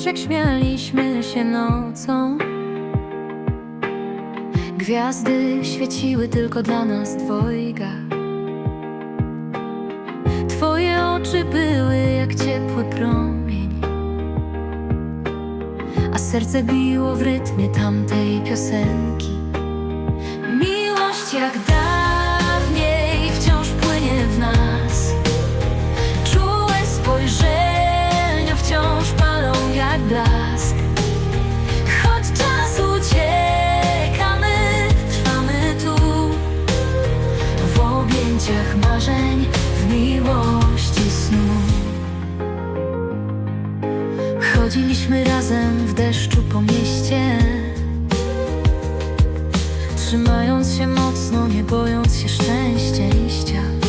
Pamiętasz jak śmialiśmy się nocą? Gwiazdy świeciły tylko dla nas dwojga. Twoje oczy były jak ciepły promień. A serce biło w rytmie tamtej piosenki. mych marzeń w miłości snu. Chodziliśmy razem w deszczu po mieście Trzymając się mocno, nie bojąc się szczęścia i ścian.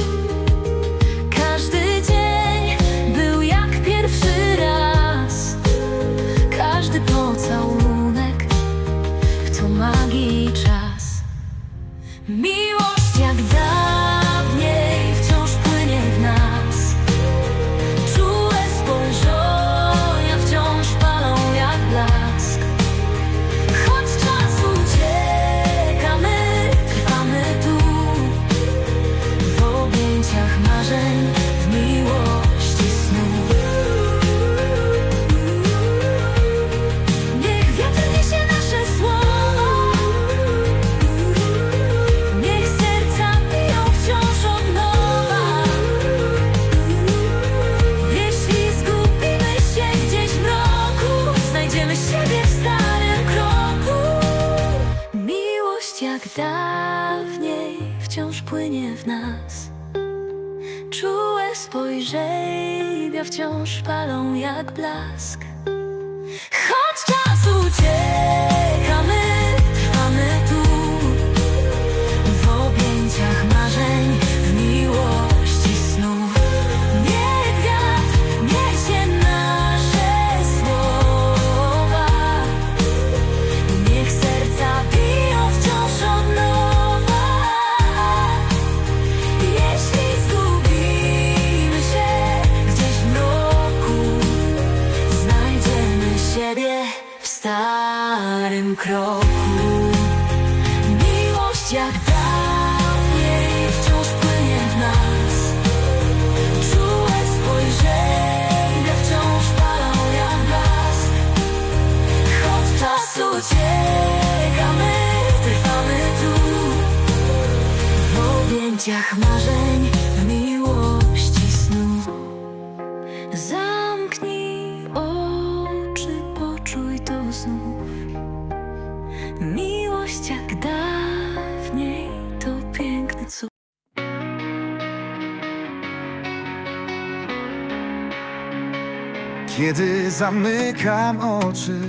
Kiedy zamykam oczy,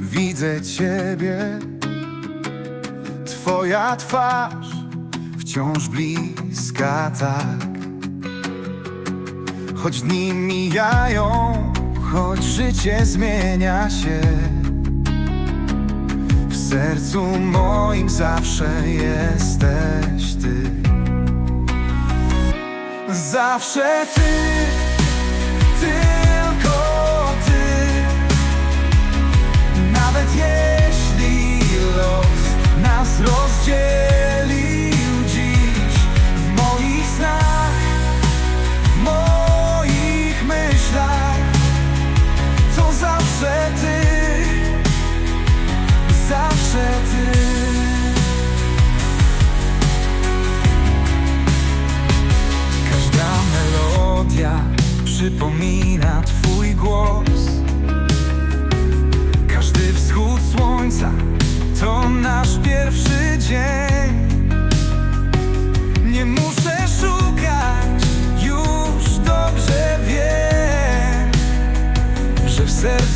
widzę Ciebie. Twoja twarz wciąż bliska tak. Choć dni mijają, choć życie zmienia się. W sercu moim zawsze jesteś Ty. Zawsze Ty. nas rozdzieli. says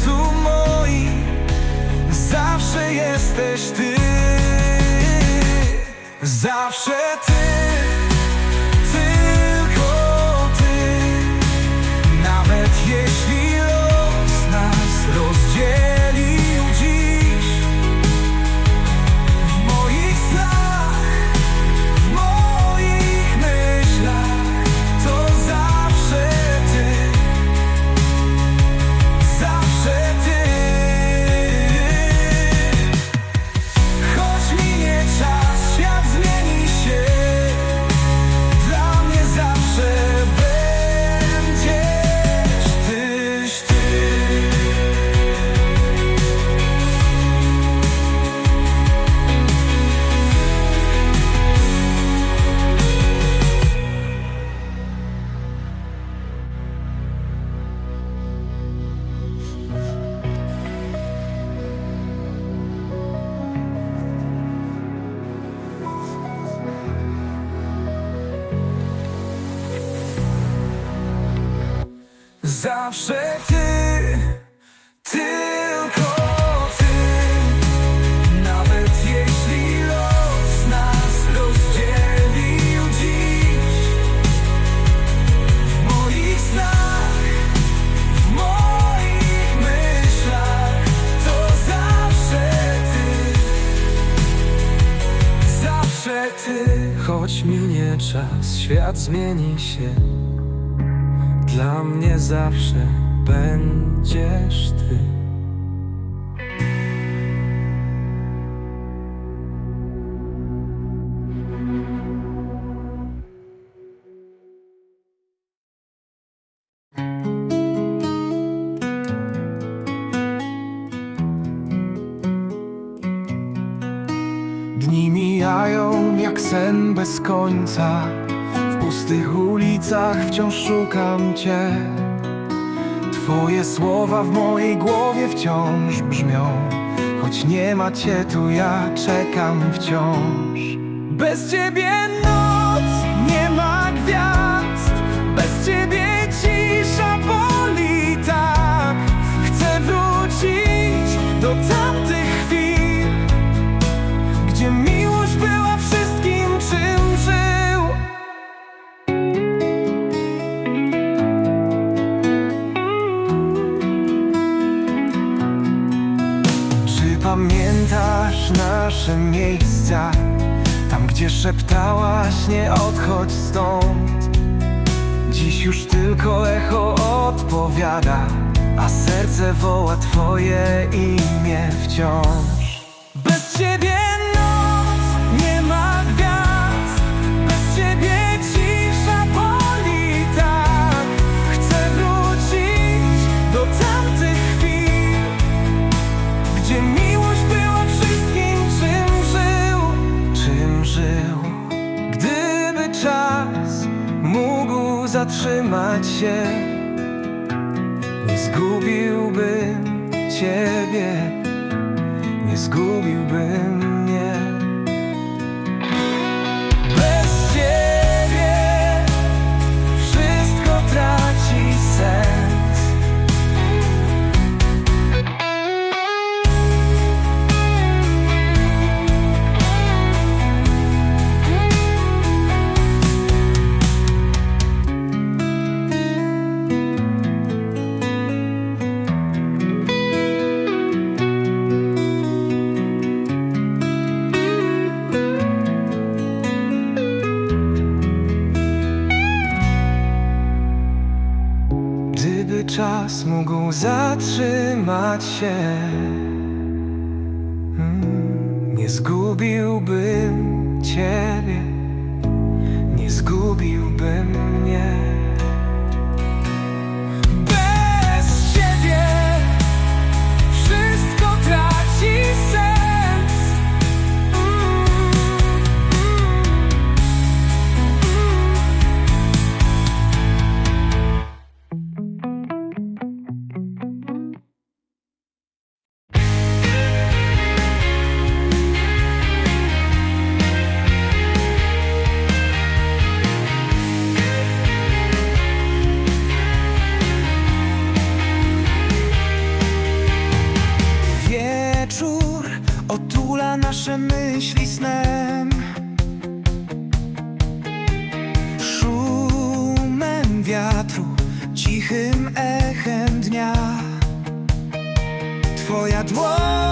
zawsze ty, tylko ty. Nawet jeśli los nas rozdzielił dziś, w moich snach, w moich myślach, to zawsze ty, zawsze ty. Choć minie czas, świat zmieni się. Dla mnie zawsze będziesz ty. Dni mijają jak sen bez końca. Pustych ulicach wciąż szukam Cię. Twoje słowa w mojej głowie wciąż brzmią. Choć nie ma Cię tu, ja czekam wciąż. Bez Ciebie noc pamiętasz nasze miejsca? Tam, gdzie szeptałaś, nie odchodź stąd Dziś już tylko echo odpowiada A serce woła twoje imię wciąż Bez ciebie zatrzymać się. Nie zgubiłbym Ciebie Nie zgubiłbym zgubiłbym cichym echem dnia. Twoja dłoń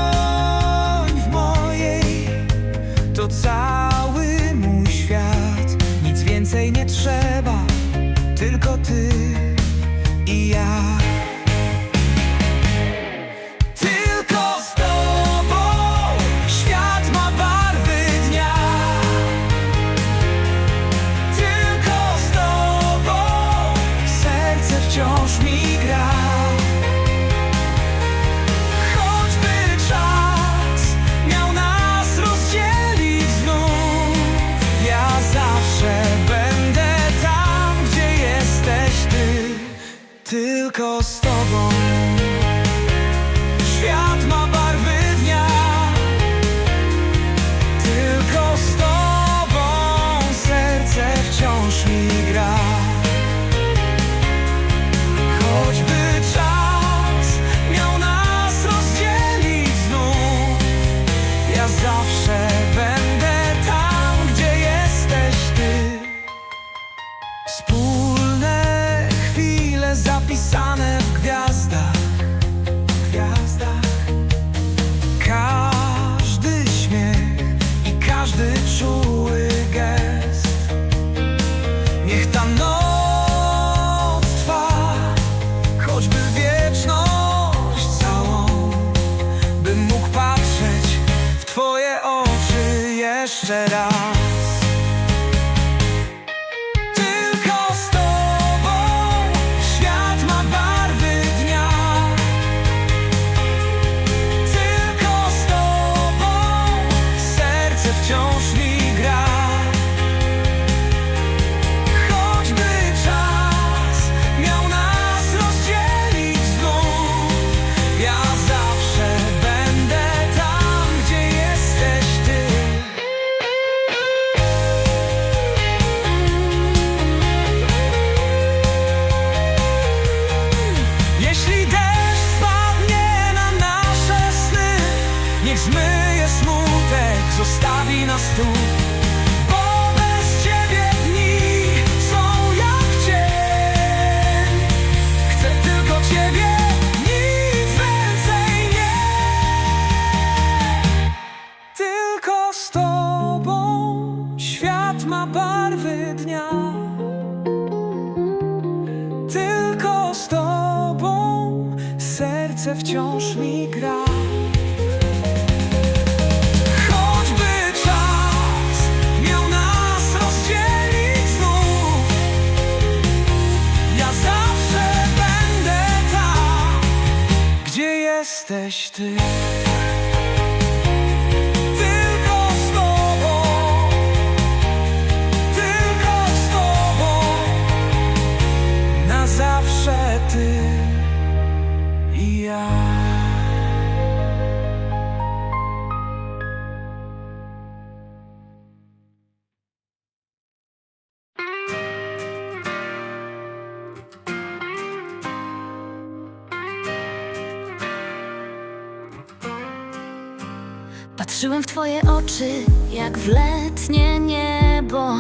Patrzyłem w twoje oczy jak w letnie niebo.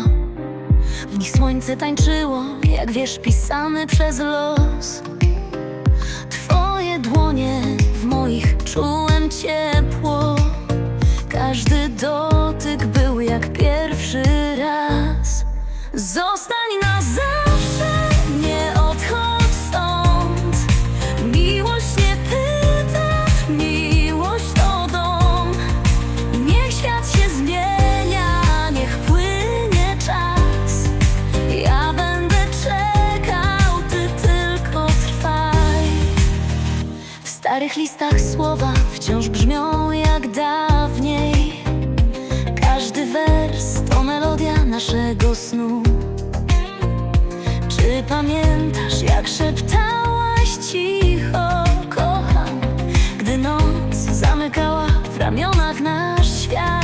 W nich słońce tańczyło jak wiersz pisany przez los. Twoje dłonie w moich czułem ciepło. Każdy dotyk był jak pierwszy raz. Zostań na zewnątrz. moich listach słowa wciąż brzmią jak dawniej. Każdy wers to melodia naszego snu. Czy pamiętasz jak szeptałaś cicho kocham Gdy noc zamykała w ramionach nasz świat?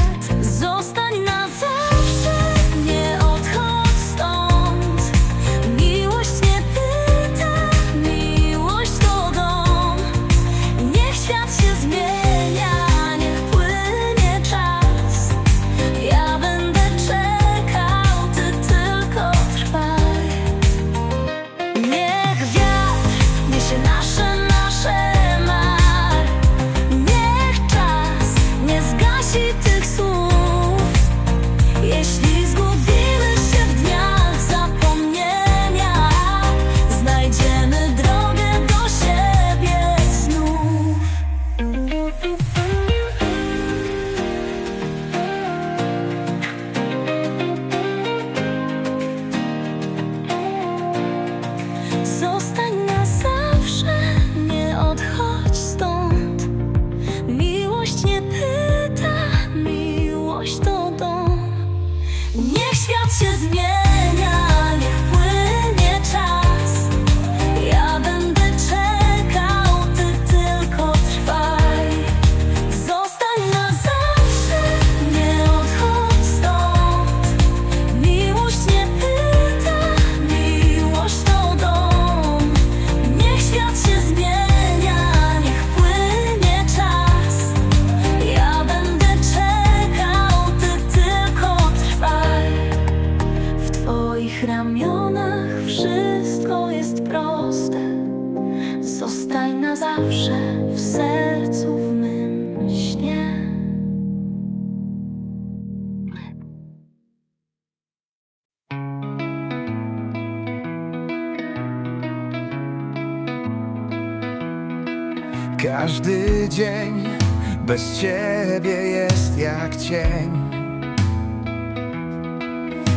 cień.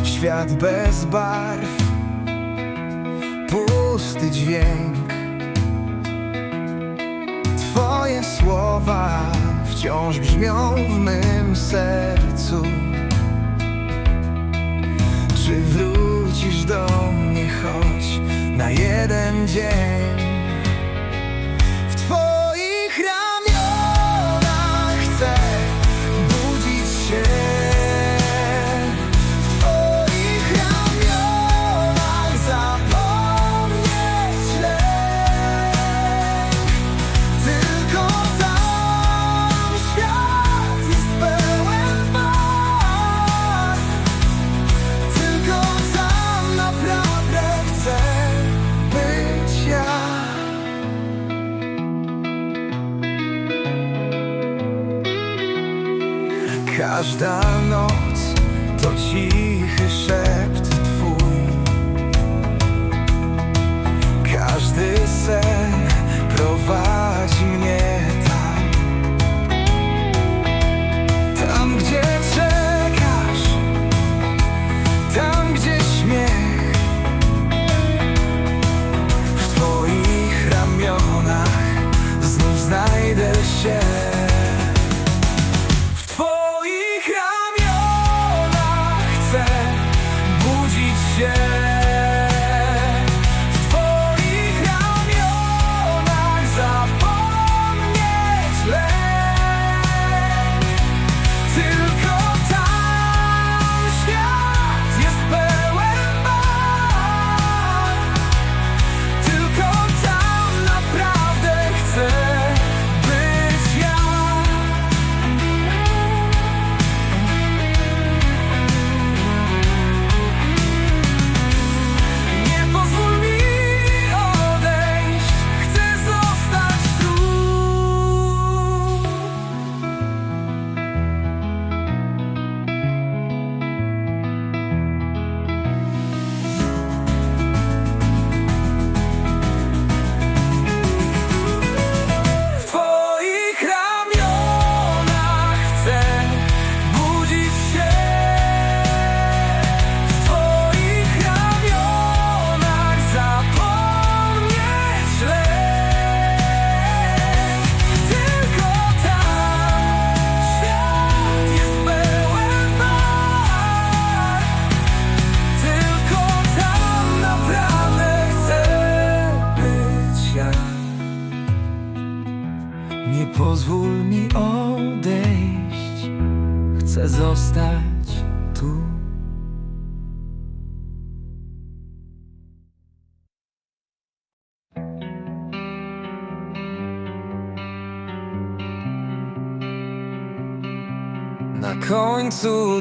Świat bez barw Pusty dźwięk. Twoje słowa wciąż brzmią w mym sercu. Czy wrócisz do mnie choć na jeden dzień?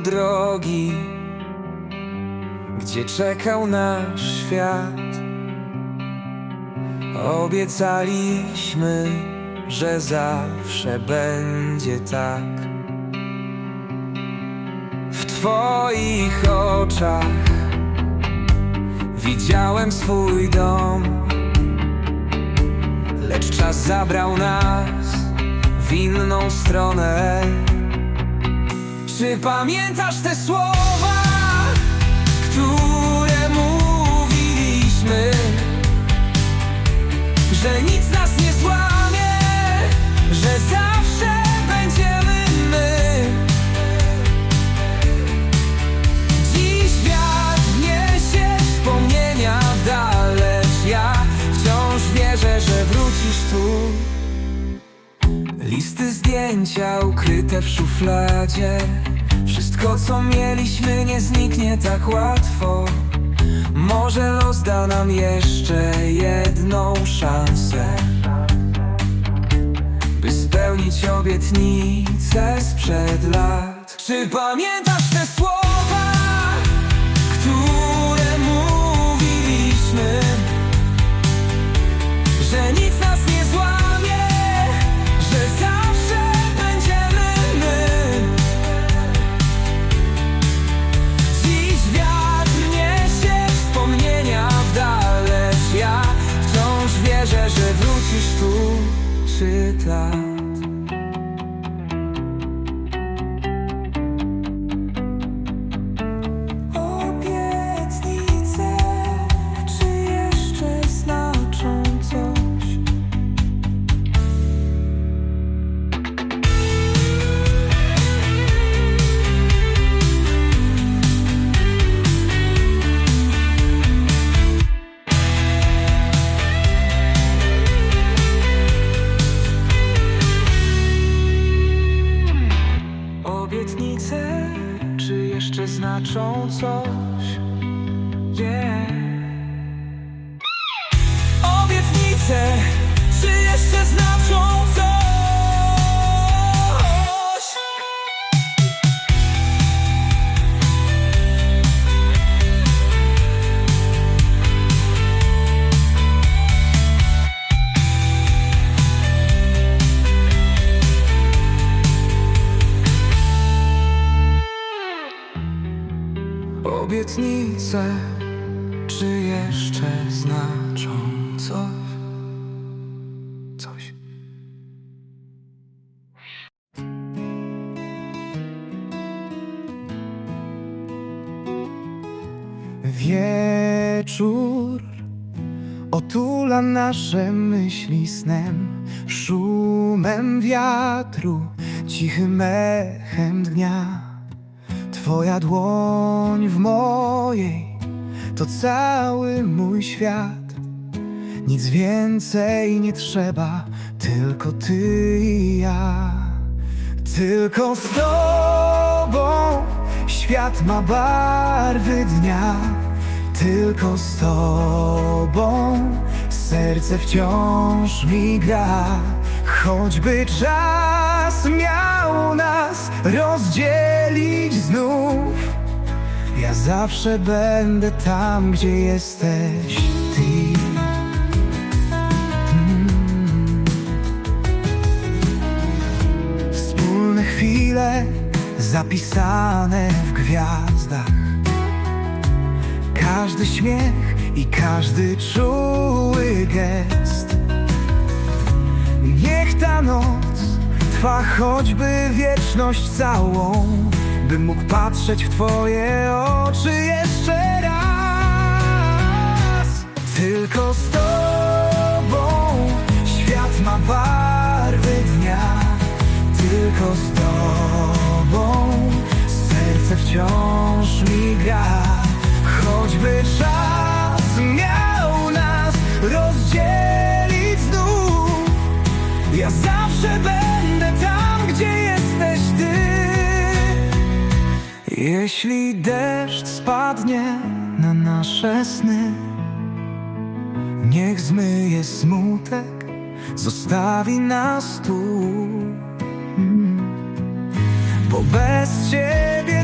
Drogi, gdzie czekał nasz świat. Obiecaliśmy, że zawsze będzie tak. W Twoich oczach widziałem swój dom, lecz czas zabrał nas w inną stronę. Czy pamiętasz te słowa, które mówiliśmy? Że nic nas nie złamie, że zawsze będziemy my. Dziś wiatr niesie wspomnienia w dal, lecz ja wciąż wierzę, że wrócisz tu. Listy zdjęcia ukryte w szufladzie Wszystko co mieliśmy nie zniknie tak łatwo Może los da nam jeszcze jedną szansę By spełnić obietnicę sprzed lat Czy pamiętasz te słowa, które mówiliśmy? Że Obietnice, czy jeszcze znaczą coś? Coś. Wieczór otula nasze myśli snem, szumem wiatru, cichym echem dnia. Twoja dłoń w mojej to cały mój świat. Nic więcej nie trzeba, tylko ty i ja. Tylko z tobą świat ma barwy dnia. Tylko z tobą serce wciąż mi gra. Choćby czas miał nas rozdzielić znów. Ja zawsze będę tam, gdzie jesteś ty. Mm. Wspólne chwile zapisane w gwiazdach. Każdy śmiech i każdy czuły gest. Niech ta noc trwa choćby wieczność całą, bym mógł patrzeć w Twoje oczy jeszcze raz. Tylko z Tobą świat ma barwy dnia. Tylko z Tobą serce wciąż mi gra. Choćby czas miał nas rozdzielić znów. Ja zawsze będę Jeśli deszcz spadnie na nasze sny, niech zmyje smutek, zostawi nas tu. Mm. Bo bez ciebie